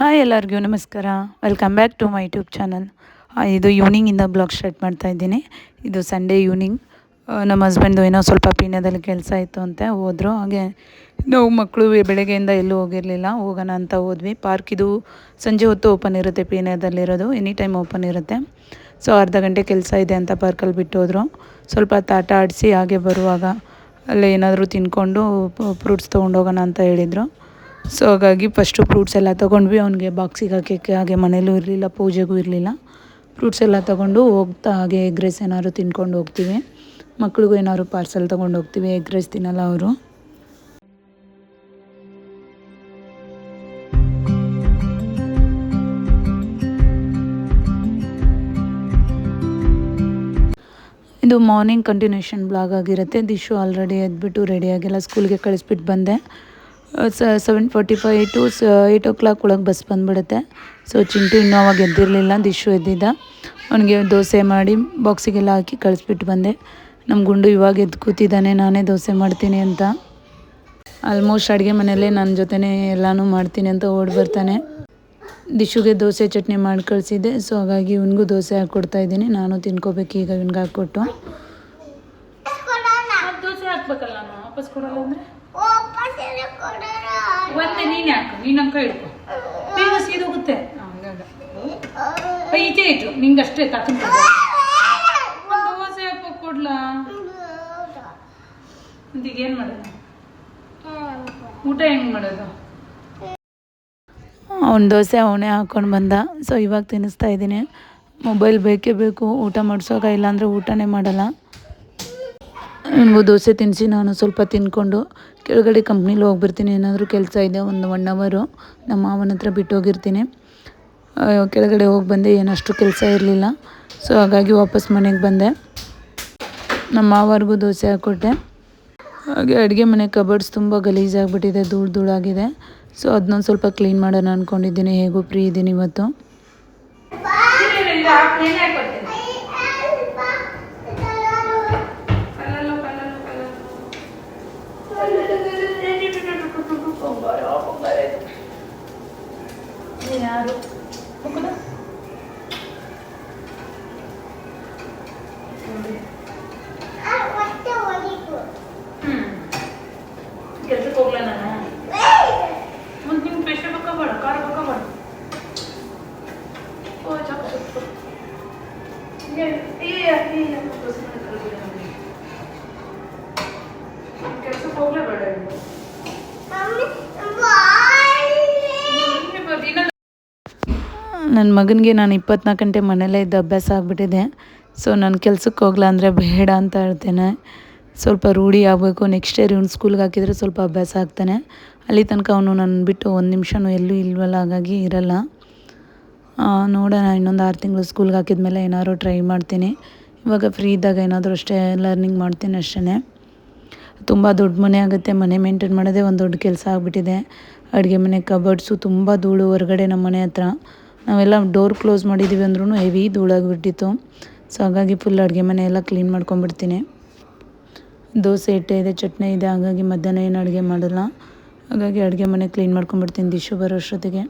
Hi ಎಲ್ಲರಿಗೂ, ನಮಸ್ಕಾರ. Welcome back to my YouTube channel ಇದು ಈವ್ನಿಂಗಿಂದ ಬ್ಲಾಗ್ ಸ್ಟಾರ್ಟ್ ಮಾಡ್ತಾ ಇದ್ದೀನಿ. ಇದು ಸಂಡೇ ಈವ್ನಿಂಗ್ ನಮ್ಮ ಹಸ್ಬೆಂಡು ಏನೋ ಸ್ವಲ್ಪ ಪೀಣ್ಯದಲ್ಲಿ ಕೆಲಸ ಇತ್ತು ಅಂತ ಹೋದರು. ಹಾಗೆ ನಾವು ಮಕ್ಕಳು ಬೆಳಗ್ಗೆಯಿಂದ ಎಲ್ಲೂ ಹೋಗಿರಲಿಲ್ಲ. ಹೋಗೋಣ ಅಂತ ಹೋದ್ವಿ. ಪಾರ್ಕ್ ಇದು ಸಂಜೆ ಹೊತ್ತು ಓಪನ್ ಇರುತ್ತೆ ಪೀಣ್ಯದಲ್ಲಿರೋದು. ಎನಿ ಟೈಮ್ ಓಪನ್ ಇರುತ್ತೆ. ಸೊ ಅರ್ಧ ಗಂಟೆ ಕೆಲಸ ಇದೆ ಅಂತ ಪಾರ್ಕಲ್ಲಿ ಬಿಟ್ಟು ಹೋದರು. ಸ್ವಲ್ಪ ತಾಟ ಆಡಿಸಿ ಹಾಗೆ ಬರುವಾಗ ಅಲ್ಲೇ ಏನಾದರೂ ತಿನ್ಕೊಂಡು ಫ್ರೂಟ್ಸ್ ತೊಗೊಂಡೋಗೋಣ ಅಂತ ಹೇಳಿದರು. ಸೊ ಹಾಗಾಗಿ ಫಸ್ಟು ಫ್ರೂಟ್ಸ್ ಎಲ್ಲ ತೊಗೊಂಡ್ವಿ. ಅವನಿಗೆ ಬಾಕ್ಸಿಗೆ ಹಾಕೋಕ್ಕೆ ಹಾಗೆ ಮನೇಲೂ ಇರಲಿಲ್ಲ, ಪೂಜೆಗೂ ಇರಲಿಲ್ಲ. ಫ್ರೂಟ್ಸ್ ಎಲ್ಲ ತೊಗೊಂಡು ಹೋಗ್ತಾ ಹಾಗೆ ಎಗ್ ರೈಸ್ ಏನಾದ್ರು ತಿನ್ಕೊಂಡು ಹೋಗ್ತೀವಿ. ಮಕ್ಳಿಗೂ ಏನಾದ್ರು ಪಾರ್ಸಲ್ ತೊಗೊಂಡು ಹೋಗ್ತೀವಿ ಎಗ್ ರೈಸ್ ತಿನ್ನಲ್ಲ ಅವರು. ಇದು ಮಾರ್ನಿಂಗ್ ಕಂಟಿನ್ಯೂಷನ್ ಬ್ಲಾಗ್ ಆಗಿರುತ್ತೆ. ದಿಶು ಆಲ್ರೆಡಿ ಎದ್ಬಿಟ್ಟು ರೆಡಿಯಾಗೆಲ್ಲ ಸ್ಕೂಲ್ಗೆ ಕಳಿಸ್ಬಿಟ್ಟು ಬಂದೆ. ಸೆವೆನ್ ಫೋರ್ಟಿ ಫೈವ್ ಟು ಸ ಏಯ್ಟ್ ಓ ಕ್ಲಾಕ್ ಒಳಗೆ ಬಸ್ ಬಂದುಬಿಡುತ್ತೆ. ಸೊ ಚಿಂಟು ಇನ್ನೂ ಅವಾಗ ಎದ್ದಿರಲಿಲ್ಲ ದಿಶು ಎದ್ದಿದ್ದ. ಅವನಿಗೆ ದೋಸೆ ಮಾಡಿ ಬಾಕ್ಸಿಗೆಲ್ಲ ಹಾಕಿ ಕಳಿಸ್ಬಿಟ್ಟು ಬಂದೆ. ನಮ್ಮ ಗುಂಡು ಇವಾಗ ಎದ್ದು ಕೂತಿದ್ದಾನೆ ನಾನೇ ದೋಸೆ ಮಾಡ್ತೀನಿ ಅಂತ. ಆಲ್ಮೋಸ್ಟ್ ಅಡುಗೆ ಮನೆಯಲ್ಲೇ ನನ್ನ ಜೊತೆನೇ ಎಲ್ಲನೂ ಮಾಡ್ತೀನಿ ಅಂತ ಓಡಿ ಬರ್ತಾನೆ. ದಿಶುಗೆ ದೋಸೆ ಚಟ್ನಿ ಮಾಡಿ ಕಳಿಸಿದ್ದೆ. ಸೊ ಹಾಗಾಗಿ ಇವನಿಗೂ ದೋಸೆ ಹಾಕ್ಕೊಡ್ತಾ ಇದ್ದೀನಿ. ನಾನು ತಿನ್ಕೋಬೇಕು ಈಗ ಇವನಿಗೆ ಹಾಕ್ಕೊಟ್ಟು ದೋಸೆ ನೀನ್ ಯಾಕ? ನೀನ್ ಅಂಕ ಹಿಡ್ಕೊ ಬೇಗ ಸೀದೋಗುತ್ತೆ ಈಚೆ ಇಟ್ಟು ನಿಂಗೆ ಅಷ್ಟೇ ತಕೊಂಡ್ ಒಂದು ದೋಸೆ ಹಾಕೋ ಕೊಡ್ಲಾ? ಈಗ ಏನು ಮಾಡೋದು? ಊಟ ಹೆಂಗ್ ಮಾಡೋದು? ಅವ್ನ ದೋಸೆ ಅವನೇ ಹಾಕ್ಕೊಂಡು ಬಂದ. ಸೊ ಇವಾಗ ತಿನ್ನಿಸ್ತಾ ಇದ್ದೀನಿ. ಮೊಬೈಲ್ ಬೇಕೇ ಬೇಕು. ಊಟ ಮಾಡಿಸೋಕೆ ಇಲ್ಲಾಂದರೆ ಊಟನೇ ಮಾಡಲ್ಲ. ನನಗೂ ದೋಸೆ ತಿನ್ನಿಸಿ ನಾನು ಸ್ವಲ್ಪ ತಿನ್ಕೊಂಡು ಕೆಳಗಡೆ ಕಂಪ್ನೀಲಿ ಹೋಗ್ಬಿಡ್ತೀನಿ. ಏನಾದರೂ ಕೆಲಸ ಇದೆ, ಒಂದು ಒನ್ ಅವರು ನಮ್ಮ ಮಾವನ ಹತ್ರ ಬಿಟ್ಟು ಹೋಗಿರ್ತೀನಿ. ಕೆಳಗಡೆ ಹೋಗಿ ಬಂದೆ, ಏನಷ್ಟು ಕೆಲಸ ಇರಲಿಲ್ಲ. ಸೊ ಹಾಗಾಗಿ ವಾಪಸ್ ಮನೆಗೆ ಬಂದೆ. ನಮ್ಮ ಮಾವರಿಗೂ ದೋಸೆ ಹಾಕ್ಕೊಟ್ಟೆ ಹಾಗೆ ಅಡುಗೆ ಮನೆ ಕಬರ್ಡ್ಸ್ ತುಂಬ ಗಲೀಜಾಗಿಬಿಟ್ಟಿದೆ ಧೂಳು ಧೂಳಾಗಿದೆ ಸೊ ಅದನ್ನೊಂದು ಸ್ವಲ್ಪ ಕ್ಲೀನ್ ಮಾಡೋಣ ಅಂದ್ಕೊಂಡಿದ್ದೀನಿ ಹೇಗೂ ಫ್ರೀ ಇದ್ದೀನಿ ಇವತ್ತು. ಯಾರು ಕೆಲ್ಸಕ್ಕೆ ಹೋಗ್ಲ ನಾನು ಒಂದು ನಿಮ್ಗೆ ಫ್ರೆಶ್ ಬೇಕಾ ಬೇಡ ಖಾರ ಬೇಕಾ ಬೇಡ ಓ ಚಾಕು ಸುತ್ತು ಕೆಲ್ಸಕ್ಕೆ ಹೋಗ್ಲೇ ಬೇಡ ನನ್ನ ಮಗನಿಗೆ ನಾನು ಇಪ್ಪತ್ನಾಲ್ಕು ಗಂಟೆ ಮನೇಲೇ ಇದ್ದ ಅಭ್ಯಾಸ ಆಗಿಬಿಟ್ಟಿದೆ. ಸೊ ನಾನು ಕೆಲ್ಸಕ್ಕೆ ಹೋಗ್ಲಾ ಅಂದರೆ ಬೇಡ ಅಂತ ಹೇಳ್ತೇನೆ. ಸ್ವಲ್ಪ ರೂಢಿ ಆಗಬೇಕು. ನೆಕ್ಸ್ಟ್ ಇಯರ್ ಇವ್ನು ಸ್ಕೂಲ್ಗೆ ಹಾಕಿದರೆ ಸ್ವಲ್ಪ ಅಭ್ಯಾಸ ಆಗ್ತಾನೆ. ಅಲ್ಲಿ ತನಕ ಅವನು ನನ್ನ ಬಿಟ್ಟು ಒಂದು ನಿಮಿಷನೂ ಎಲ್ಲೂ ಇಲ್ವಲ್ಲ, ಹಾಗಾಗಿ ಇರಲ್ಲ. ನೋಡೋಣ. ಇನ್ನೊಂದು ಆರು ತಿಂಗಳು ಸ್ಕೂಲ್ಗೆ ಹಾಕಿದ್ಮೇಲೆ ಏನಾದ್ರು ಟ್ರೈ ಮಾಡ್ತೀನಿ. ಇವಾಗ ಫ್ರೀ ಇದ್ದಾಗ ಏನಾದರೂ ಅಷ್ಟೇ ಲರ್ನಿಂಗ್ ಮಾಡ್ತೀನಿ ಅಷ್ಟೇ ತುಂಬ ದೊಡ್ಡ ಮನೆ ಆಗುತ್ತೆ. ಮನೆ ಮೇಂಟೈನ್ ಮಾಡೋದೇ ಒಂದು ದೊಡ್ಡ ಕೆಲಸ ಆಗಿಬಿಟ್ಟಿದೆ. ಅಡುಗೆ ಮನೆ ಕಬರ್ಡ್ಸು ತುಂಬ ಧೂಳು ಹೊರಗಡೆ ನಮ್ಮ ಮನೆ ಹತ್ರ. ನಾವೆಲ್ಲ ಡೋರ್ ಕ್ಲೋಸ್ ಮಾಡಿದ್ದೀವಿ ಅಂದ್ರೂ ಹೆವಿ ಧೂಳಾಗಿಬಿಟ್ಟಿತ್ತು. ಸೊ ಹಾಗಾಗಿ ಫುಲ್ ಅಡುಗೆ ಮನೆ ಎಲ್ಲ ಕ್ಲೀನ್ ಮಾಡ್ಕೊಂಬಿಡ್ತೀನಿ ದೋಸೆ ಹಿಟ್ಟೆ ಇದೆ, ಚಟ್ನಿ ಇದೆ, ಹಾಗಾಗಿ ಮಧ್ಯಾಹ್ನ ಏನು ಅಡುಗೆ ಮಾಡಲ್ಲ. ಹಾಗಾಗಿ ಅಡುಗೆ ಮನೆ ಕ್ಲೀನ್ ಮಾಡ್ಕೊಂಬಿಡ್ತೀನಿ ದಿಶು ಬರೋ ಅಷ್ಟೊತ್ತಿಗೆ.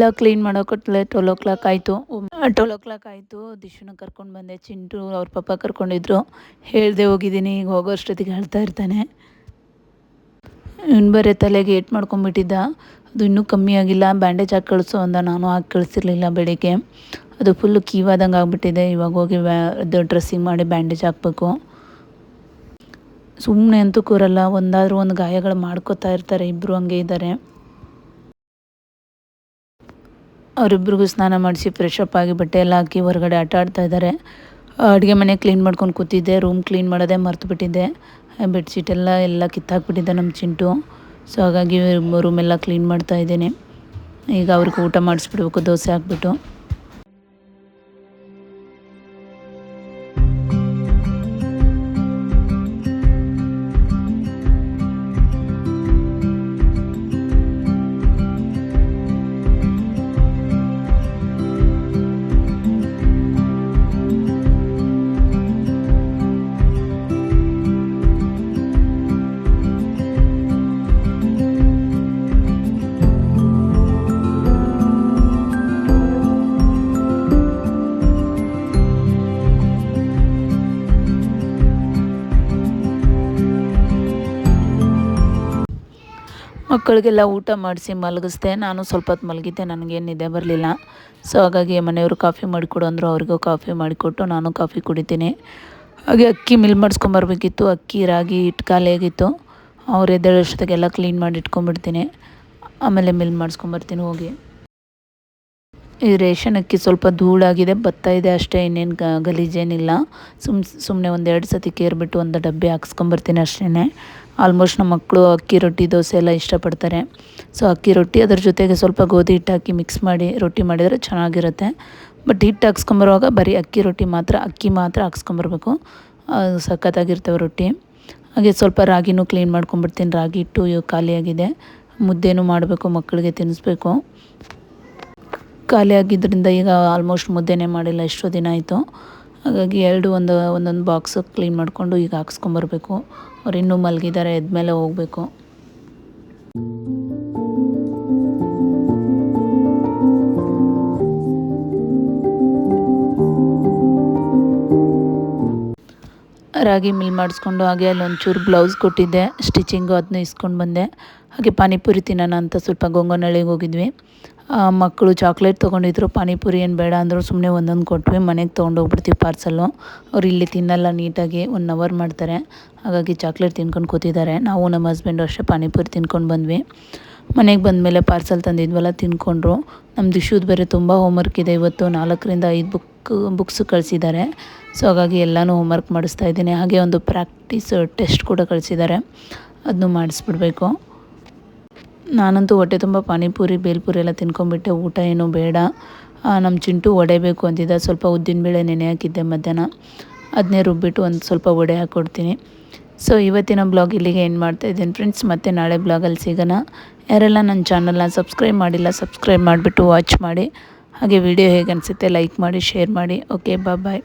ಎಲ್ಲ ಕ್ಲೀನ್ ಮಾಡೋಕೊಟ್ಲೆ ಟ್ವೆಲ್ ಓ ಕ್ಲಾಕ್ ಆಯಿತು. ಟ್ವೆಲ್ ಓ ಕ್ಲಾಕ್ ಆಯಿತು, ದಿಶುನ ಕರ್ಕೊಂಡು ಬಂದೆ, ಚಿಂಟು ಅವ್ರ ಪಪ್ಪ ಕರ್ಕೊಂಡಿದ್ರು. ಹೇಳ್ದೆ ಹೋಗಿದ್ದೀನಿ, ಈಗ ಹೋಗೋ ಅಷ್ಟೊತ್ತಿಗೆ ಹೇಳ್ತಾ ಇರ್ತಾನೆ. ಇನ್ನು ಬರೀ ತಲೆಗೆ ಏಟ್ ಮಾಡ್ಕೊಂಬಿಟ್ಟಿದ್ದ ಅದು ಇನ್ನೂ ಕಮ್ಮಿ ಆಗಿಲ್ಲ ಬ್ಯಾಂಡೇಜ್ ಹಾಕಿ ಕಳಿಸು ಅಂದ, ನಾನು ಹಾಕಿ ಕಳಿಸಿರ್ಲಿಲ್ಲ ಬೆಳಿಗ್ಗೆ. ಅದು ಫುಲ್ಲು ಕೀವಾದಂಗೆ ಆಗಿಬಿಟ್ಟಿದೆ, ಇವಾಗ ಹೋಗಿ ಅದು ಡ್ರೆಸ್ಸಿಂಗ್ ಮಾಡಿ ಬ್ಯಾಂಡೇಜ್ ಹಾಕಬೇಕು. ಸುಮ್ಮನೆ ಅಂತೂ ಕೂರಲ್ಲ, ಒಂದಾದ್ರೂ ಒಂದು ಗಾಯಗಳು ಮಾಡ್ಕೋತಾ ಇರ್ತಾರೆ ಇಬ್ಬರು ಹಂಗೆ ಇದ್ದಾರೆ ಅವರಿಬ್ರಿಗೂ ಸ್ನಾನ ಮಾಡಿಸಿ ಫ್ರೆಶ್ ಅಪ್ ಆಗಿ ಬಟ್ಟೆ ಎಲ್ಲ ಹಾಕಿ ಹೊರಗಡೆ ಆಟ ಆಡ್ತಾ ಇದ್ದಾರೆ. ಅಡುಗೆ ಮನೆ ಕ್ಲೀನ್ ಮಾಡ್ಕೊಂಡು ಕೂತಿದ್ದೆ ರೂಮ್ ಕ್ಲೀನ್ ಮಾಡೋದೇ ಮರ್ತು ಬಿಟ್ಟಿದ್ದೆ. ಬೆಡ್ಶೀಟ್ ಎಲ್ಲ ಕಿತ್ತಾಕ್ಬಿಟ್ಟಿದ್ದೆ ನಮ್ಮ ಚಿಂಟು. ಸೊ ಹಾಗಾಗಿ ರೂಮೆಲ್ಲ ಕ್ಲೀನ್ ಮಾಡ್ತಾ ಇದ್ದೀನಿ. ಈಗ ಅವ್ರಿಗೆ ಊಟ ಮಾಡಿಸ್ಬಿಡ್ಬೇಕು, ದೋಸೆ ಹಾಕ್ಬಿಟ್ಟು. ಮಕ್ಕಳಿಗೆಲ್ಲ ಊಟ ಮಾಡಿಸಿ ಮಲಗಿಸ್ದೆ, ನಾನು ಸ್ವಲ್ಪ ಹೊತ್ತು ಮಲಗಿದ್ದೆ, ನನಗೇನು ನಿದ್ದೆ ಬರಲಿಲ್ಲ. ಸೊ ಹಾಗಾಗಿ ಮನೆಯವರು ಕಾಫಿ ಮಾಡಿಕೊಡು ಅಂದರು, ಅವ್ರಿಗೂ ಕಾಫಿ ಮಾಡಿಕೊಟ್ಟು ನಾನು ಕಾಫಿ ಕುಡಿತೀನಿ. ಹಾಗೆ ಅಕ್ಕಿ ಮಿಲ್ ಮಾಡಿಸ್ಕೊಂಬರ್ಬೇಕಿತ್ತು, ಅಕ್ಕಿ, ರಾಗಿ ಹಿಟ್ಟು ಖಾಲಿಯಾಗಿತ್ತು. ಅವ್ರು ಎದ್ದೇಳೋಷ್ಟೊತ್ತಿಗೆಲ್ಲ ಕ್ಲೀನ್ ಮಾಡಿ ಇಟ್ಕೊಂಡ್ಬಿಡ್ತೀನಿ. ಆಮೇಲೆ ಮಿಲ್ ಮಾಡಿಸ್ಕೊಂಬರ್ತೀನಿ ಹೋಗಿ. ಈ ರೇಷನ್ ಅಕ್ಕಿ ಸ್ವಲ್ಪ ಧೂಳಾಗಿದೆ ಭತ್ತ ಇದೆ ಅಷ್ಟೇ, ಇನ್ನೇನು ಗಲೀಜೇನಿಲ್ಲ. ಸುಮ್ ಸುಮ್ಮನೆ ಒಂದೆರಡು ಸತಿ ಕೇರ್ಬಿಟ್ಟು ಒಂದು ಡಬ್ಬಿ ಹಾಕ್ಸ್ಕೊಂಬರ್ತೀನಿ ಅಷ್ಟೇ ಆಲ್ಮೋಸ್ಟ್ ನಮ್ಮ ಮಕ್ಕಳು ಅಕ್ಕಿ ರೊಟ್ಟಿ, ದೋಸೆ ಎಲ್ಲ ಇಷ್ಟಪಡ್ತಾರೆ. ಸೊ, ಅಕ್ಕಿ ರೊಟ್ಟಿ ಅದ್ರ ಜೊತೆಗೆ ಸ್ವಲ್ಪ ಗೋಧಿ ಹಿಟ್ಟು ಹಾಕಿ ಮಿಕ್ಸ್ ಮಾಡಿ, ರೊಟ್ಟಿ ಮಾಡಿದರೆ ಚೆನ್ನಾಗಿರುತ್ತೆ. ಬಟ್ ಹಿಟ್ಟು ಹಾಕ್ಸ್ಕೊಂಬರುವಾಗ ಬರೀ ಅಕ್ಕಿ ರೊಟ್ಟಿ ಮಾತ್ರ, ಅಕ್ಕಿ ಮಾತ್ರ ಹಾಕ್ಸ್ಕೊಂಬರ್ಬೇಕು. ಸಖತ್ತಾಗಿರ್ತವೆ ರೊಟ್ಟಿ. ಹಾಗೆ ಸ್ವಲ್ಪ ರಾಗಿನೂ ಕ್ಲೀನ್ ಮಾಡ್ಕೊಂಬಿಡ್ತೀನಿ ರಾಗಿ ಹಿಟ್ಟು ಖಾಲಿಯಾಗಿದೆ ಮುದ್ದೆನೂ ಮಾಡಬೇಕು, ಮಕ್ಕಳಿಗೆ ತಿನ್ನಿಸ್ಬೇಕು. ಖಾಲಿ ಆಗಿದ್ದರಿಂದ ಈಗ ಆಲ್ಮೋಸ್ಟ್ ಮುದ್ದೆನೇ ಮಾಡಿಲ್ಲ, ಎಷ್ಟೋ ದಿನ ಆಯಿತು. ಹಾಗಾಗಿ ಎರಡು ಒಂದು, ಒಂದೊಂದು ಬಾಕ್ಸ್ ಕ್ಲೀನ್ ಮಾಡಿಕೊಂಡು ಈಗ ಹಾಕ್ಸ್ಕೊಂಬರ್ಬೇಕು. ಅವ್ರು ಇನ್ನೂ ಮಲಗಿದ್ದಾರೆ, ಎದ್ಮೇಲೆ ಹೋಗಬೇಕು. ರಾಗಿ ಮಿಲ್ ಮಾಡಿಸ್ಕೊಂಡು ಹಾಗೆ ಅಲ್ಲಿ ಒಂಚೂರು ಬ್ಲೌಸ್ ಕೊಟ್ಟಿದ್ದೆ ಸ್ಟಿಚಿಂಗು ಅದನ್ನ ಇಸ್ಕೊಂಡು ಬಂದೆ. ಹಾಗೆ ಪಾನಿಪುರಿ ತಿನ್ನೋಣ ಅಂತ ಸ್ವಲ್ಪ ಗೊಂಗನಳ್ಳಿಗೆ ಹೋಗಿದ್ವಿ. ಮಕ್ಕಳು ಚಾಕ್ಲೇಟ್ ತೊಗೊಂಡಿದ್ರು, ಪಾನಿಪುರಿ ಏನು ಬೇಡ ಅಂದರು ಸುಮ್ಮನೆ ಒಂದೊಂದು ಕೊಟ್ವಿ, ಮನೆಗೆ ತೊಗೊಂಡೋಗ್ಬಿಡ್ತೀವಿ ಪಾರ್ಸಲ್ಲು ಅವ್ರು ಇಲ್ಲಿ ತಿನ್ನಲ್ಲ ನೀಟಾಗಿ ಒನ್ ಅವರ್ ಮಾಡ್ತಾರೆ. ಹಾಗಾಗಿ ಚಾಕ್ಲೇಟ್ ತಿನ್ಕೊಂಡು ಕೂತಿದ್ದಾರೆ. ನಾವು ನಮ್ಮ ಹಸ್ಬೆಂಡು ಅಷ್ಟೇ ಪಾನಿಪುರಿ ತಿನ್ಕೊಂಡು ಬಂದ್ವಿ. ಮನೆಗೆ ಬಂದಮೇಲೆ ಪಾರ್ಸಲ್ ತಂದಿದ್ವಲ್ಲ, ತಿನ್ಕೊಂಡ್ರು. ನಮ್ಮ ದಿಶುದು ಬೇರೆ ತುಂಬ ಹೋಮ್ವರ್ಕ್ ಇದೆ ಇವತ್ತು, ನಾಲ್ಕರಿಂದ ಐದು ಬುಕ್ ಬುಕ್ಸ್ ಕಳಿಸಿದ್ದಾರೆ. ಸೊ ಹಾಗಾಗಿ ಎಲ್ಲನೂ ಹೋಮ್ವರ್ಕ್ ಮಾಡಿಸ್ತಾ ಇದ್ದೀನಿ. ಹಾಗೆ ಒಂದು ಪ್ರಾಕ್ಟೀಸ್ ಟೆಸ್ಟ್ ಕೂಡ ಕಳಿಸಿದ್ದಾರೆ. ಅದನ್ನು ಮಾಡಿಸ್ಬಿಡ್ಬೇಕು. ನಾನಂತೂ ಹೊಟ್ಟೆ ತುಂಬ ಪಾನಿಪುರಿ, ಬೇಲ್ಪುರಿ ಎಲ್ಲ ತಿನ್ಕೊಂಡ್ಬಿಟ್ಟೆ. ಊಟ ಏನು ಬೇಡ. ನಮ್ಮ ಚಿಂಟು ವಡೆ ಬೇಕು ಅಂತಿದ್ದ. ಸ್ವಲ್ಪ ಉದ್ದಿನಬೇಳೆ ನೆನೆ ಹಾಕಿದ್ದೆ ಮಧ್ಯಾಹ್ನ. ಅದನ್ನೇ ರುಬ್ಬಿಟ್ಟು ಒಂದು ಸ್ವಲ್ಪ ವಡೆ ಹಾಕ್ಕೊಡ್ತೀನಿ ಸೊ ಇವತ್ತಿನ ಬ್ಲಾಗ್ ಇಲ್ಲಿಗೆ ಏನು ಮಾಡ್ತಾಯಿದ್ದೀನಿ ಫ್ರೆಂಡ್ಸ್ ಮತ್ತೆ ನಾಳೆ ಬ್ಲಾಗಲ್ಲಿ ಸಿಗೋಣ. ಯಾರೆಲ್ಲ ನನ್ನ ಚಾನಲ್ನ ಸಬ್ಸ್ಕ್ರೈಬ್ ಮಾಡಿಲ್ಲ ಸಬ್ಸ್ಕ್ರೈಬ್ ಮಾಡಿಬಿಟ್ಟು ವಾಚ್ ಮಾಡಿ. ಹಾಗೆ ವಿಡಿಯೋ ಹೇಗೆ ಅನಿಸುತ್ತೆ ಲೈಕ್ ಮಾಡಿ ಶೇರ್ ಮಾಡಿ. Okay bye